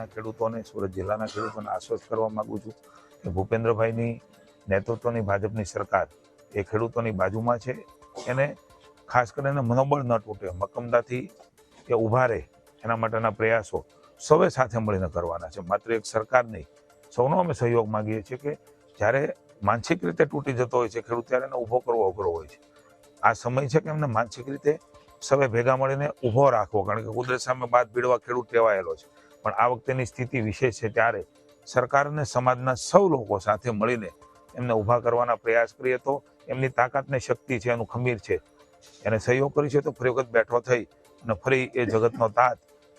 ના ખેડૂતોને, સુરત જિલ્લાના ખેડૂતોને આશ્વસ્ત કરવા માંગુ છું કે ભૂપેન્દ્રભાઈની નેતૃત્વની ભાજપની સરકાર એ ખેડૂતોની બાજુમાં છે. એને ખાસ કરીને મનોબળ ન તૂટે મક્કમતાથી એ ઊભા રહે એના માટેના પ્રયાસો સૌએ સાથે મળીને કરવાના છે. માત્ર એક સરકાર નહીં, સૌનો અમે સહયોગ માગીએ છીએ કે જ્યારે માનસિક રીતે તૂટી જતો હોય છે ખેડૂત, ત્યારે એને ઊભો કરવો અઘરો હોય છે. આ સમય છે કે એમને માનસિક રીતે સૌએ ભેગા મળીને ઊભો રાખવો, કારણ કે કુદરત સામે બાદ ભીડવા ખેડૂત ટેવાયેલો છે. પણ આ વખતેની સ્થિતિ વિશેષ છે ત્યારે સરકાર અને સમાજના સૌ લોકો સાથે મળીને એમને ઊભા કરવાના પ્રયાસ કરીએ તો એમની તાકાતને શક્તિ છે, એનું ખમીર છે. એને સહયોગ કરી છે તો ફરી વખત બેઠો થઈ અને ફરી એ જગતનો તાત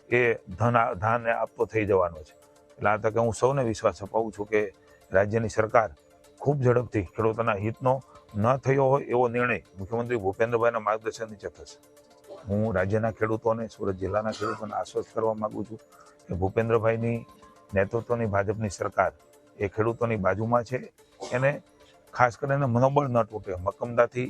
એ ધન ધાનને આપતો થઈ જવાનો છે. એટલે આ તકે હું સૌને વિશ્વાસ અપાવું છું કે રાજ્યની સરકાર ખૂબ ઝડપથી ખેડૂતોના હિતનો ન થયો હોય એવો નિર્ણય મુખ્યમંત્રી ભૂપેન્દ્રભાઈના માર્ગદર્શન નીચે થશે. હું રાજ્યના ખેડૂતોને, સુરત જિલ્લાના ખેડૂતોને આશ્વસ્ત કરવા માગું છું. કે ભૂપેન્દ્રભાઈની નેતૃત્વની ભાજપની સરકાર એ ખેડૂતોની બાજુમાં છે. એને ખાસ કરીને મનોબળ ન તૂટે, મક્કમદાથી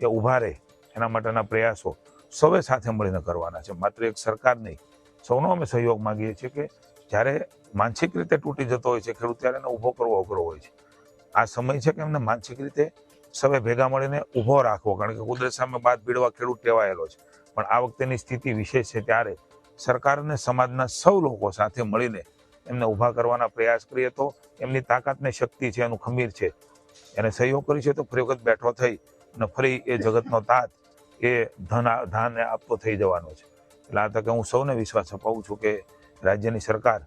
એ ઊભા રહે એના માટેના પ્રયાસો સૌએ સાથે મળીને કરવાના છે. માત્ર એક સરકાર નહીં, સૌનો અમે સહયોગ માગીએ છીએ કે જ્યારે માનસિક રીતે તૂટી જતો હોય છે ખેડૂત, ત્યારે એને ઊભો કરવો અઘરો હોય છે. આ સમય છે કે એમને માનસિક રીતે સૌએ ભેગા મળીને ઊભો રાખવો, કારણ કે કુદરત સામે બાદ ભીડવા ખેડૂત ટેવાયેલો છે. પણ આ વખતેની સ્થિતિ વિશેષ છે ત્યારે સરકાર અને સમાજના સૌ લોકો સાથે મળીને એમને ઊભા કરવાના પ્રયાસ કરીએ તો એમની તાકાતને શક્તિ છે, એનું ખમીર છે. એને સહયોગ કરી છે તો ફરી વખત બેઠો થઈ અને ફરી એ જગતનો તાત એ ધન ધાનને ધાન આપતો થઈ જવાનો છે. એટલે આ તકે હું સૌને વિશ્વાસ અપાવું છું કે રાજ્યની સરકાર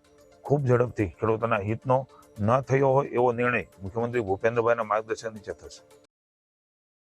ખૂબ ઝડપથી ખેડૂતોના હિતનો ન થયો હોય એવો નિર્ણય મુખ્યમંત્રી ભૂપેન્દ્રભાઈના માર્ગદર્શન નીચે થશે.